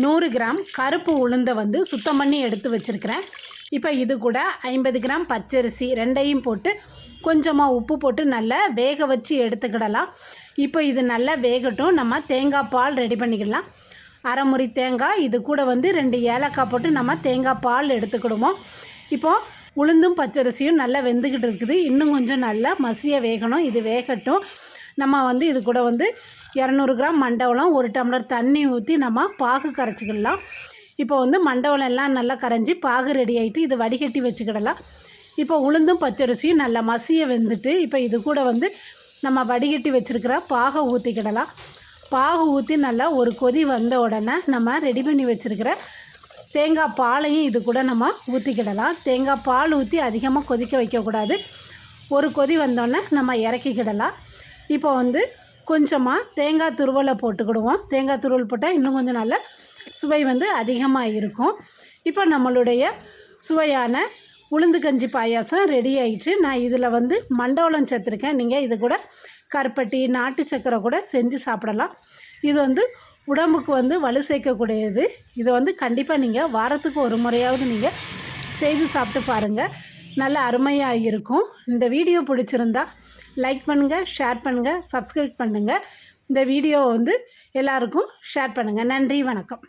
நூறு கிராம் கருப்பு உளுந்தை வந்து சுத்தம் பண்ணி எடுத்து வச்சுருக்கிறேன். இப்போ இது கூட ஐம்பது கிராம் பச்சரிசி ரெண்டையும் போட்டு கொஞ்சமாக உப்பு போட்டு நல்லா வேக வச்சு எடுத்துக்கிடலாம். இப்போ இது நல்லா வேகட்டும். நம்ம தேங்காய் பால் ரெடி பண்ணிக்கிடலாம். அரைமுறி தேங்காய் இது கூட வந்து ரெண்டு ஏலக்காய் போட்டு நம்ம தேங்காய் பால் எடுத்துக்கிடுவோம். இப்போது உளுந்தும் பச்சரிசியும் நல்லா வெந்துக்கிட்டு இருக்குது. இன்னும் கொஞ்சம் நல்லா மசிய வேகணும். இது வேகட்டும். நம்ம வந்து இது கூட வந்து இரநூறு கிராம் மண்டவளம் ஒரு டம்ளர் தண்ணி ஊற்றி நம்ம பாகு கரைச்சிக்கிடலாம். இப்போ வந்து மண்டவளம் எல்லாம் நல்லா கரைஞ்சி பாகு ரெடி ஆகிட்டு இது வடிகட்டி வச்சுக்கிடலாம். இப்போ உளுந்தும் பச்சரிசியும் நல்லா மசிய வெந்துட்டு இப்போ இது கூட வந்து நம்ம வடிகட்டி வச்சுருக்கிற பாகை ஊற்றிக்கிடலாம் பாகு ஊற்றி நல்லா ஒரு கொதி வந்த உடனே நம்ம ரெடி பண்ணி வச்சுருக்கிற தேங்காய் பாலையும் இது கூட நம்ம ஊற்றிக்கிடலாம் தேங்காய் பால் ஊற்றி அதிகமாக கொதிக்க வைக்கக்கூடாது. ஒரு கொதி வந்தோடனே நம்ம இறக்கிக்கிடலாம். இப்போ வந்து கொஞ்சமாக தேங்காய் துருவலை போட்டுக்கிடுவோம். தேங்காய் துருவல் போட்டால் இன்னும் கொஞ்சம் நல்ல சுவை வந்து அதிகமாக இருக்கும். இப்போ நம்மளுடைய சுவையான உளுந்து கஞ்சி பாயாசம் ரெடி ஆயிடுச்சு நான் இதில் வந்து மண்டவளம் சேர்த்துருக்கேன். நீங்கள் இது கூட கருப்பட்டி நாட்டு சக்கரை கூட செஞ்சு சாப்பிடலாம். இது வந்து உடம்புக்கு வந்து வலு சேர்க்கக்கூடியது. இதை வந்து கண்டிப்பாக நீங்கள் வாரத்துக்கு ஒரு முறையாவது நீங்கள் செய்து சாப்பிட்டு பாருங்கள் நல்ல அருமையாக இருக்கும். இந்த வீடியோ பிடிச்சிருந்தா லைக் பண்ணுங்கள் ஷேர் பண்ணுங்கள் சப்ஸ்கிரைப் பண்ணுங்கள் இந்த வீடியோவை வந்து எல்லாருக்கும் ஷேர் பண்ணுங்கள் நன்றி வணக்கம்.